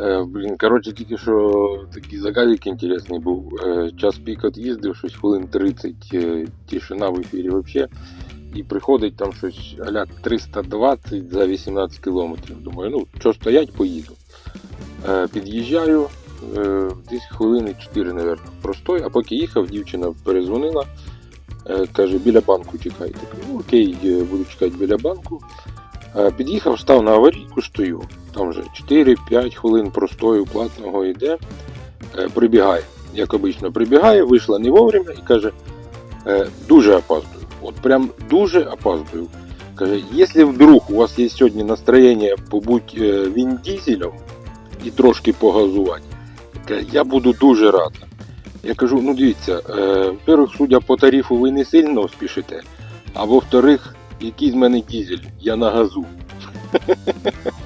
Е, блін, коротше, тільки що такий заказик інтересний був. Е, час пік от їздив, щось хвилин 30, е, тишина в ефірі взагалі. І приходить там щось аля 320 за 18 кілометрів. Думаю, ну, що стоять, поїду. Е, під'їжджаю, десь хвилини 4, мабуть, простой, а поки їхав, дівчина перезвонила. Каже, біля банку чекай. Так, ну окей, буду чекати біля банку. Під'їхав, став на аварійку, стою. Там вже 4-5 хвилин простою платного йде. Е, Прибігає, як обично, прибігає, вийшла не вовремя і каже, «Е, дуже опаздую. От прям дуже опаздую. Каже, якщо вдруг у вас є сьогодні настроєння побути е, Він Дізелем і трошки погазувати, я буду дуже рада. Я кажу, ну дивіться, во-первых, судя по тарифу, ви не сильно спішите, а во-вторых, який з мене дізель, я на газу.